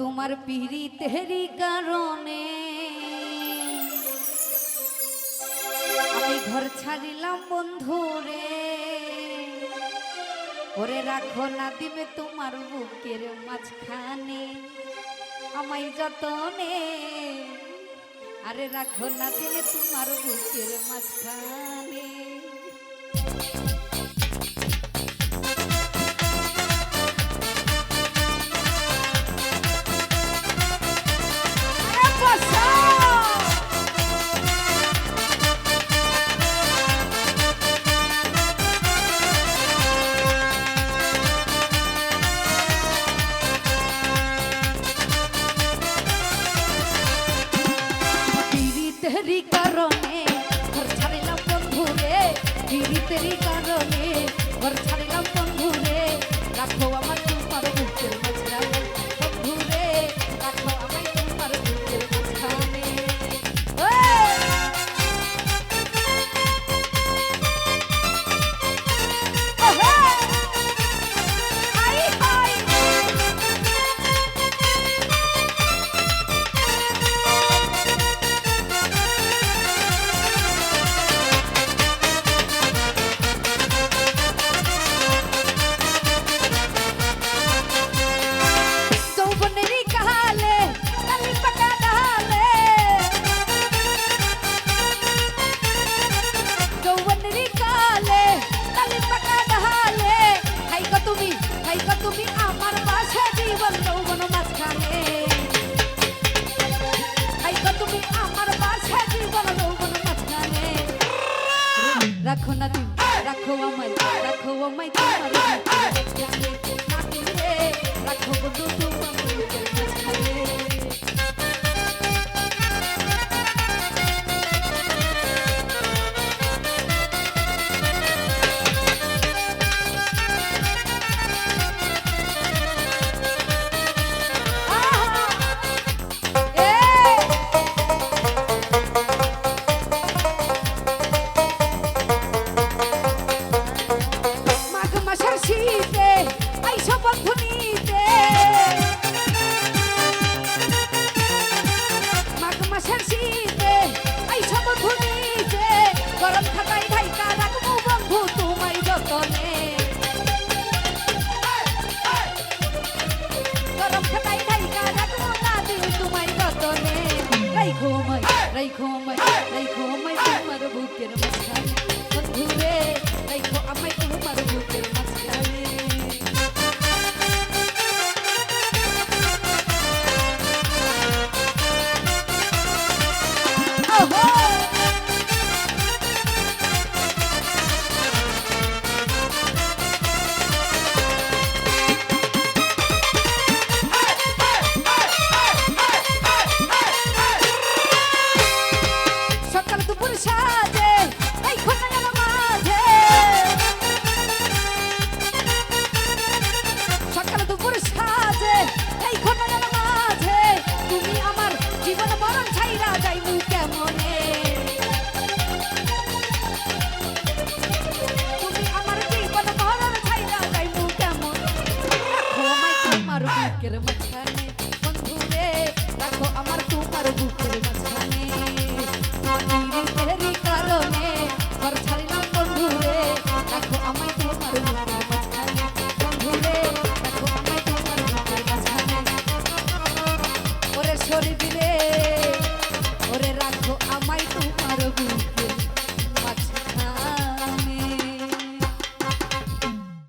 তোমার পিড়ি তেহরি কারণে। আমি ঘর ছাড়িলাম বন্ধু রে ওরে রাখো না দিবে তোমার বুকের মাঝখানে আমায় যতনে। আরে রাখো না দিলে তোমার বুকের মাঝখানে। পিরিতেরই কারণে ঘর ছাড়িলাম বন্ধু রে পিরিতেরই কারণে ঘর ছাড়িলাম Oh my god, গেলাম দুপুর সাজে এই খোটা সকাল দুপুর সাজে। ওরে রাখো আমায় তোমার বুকে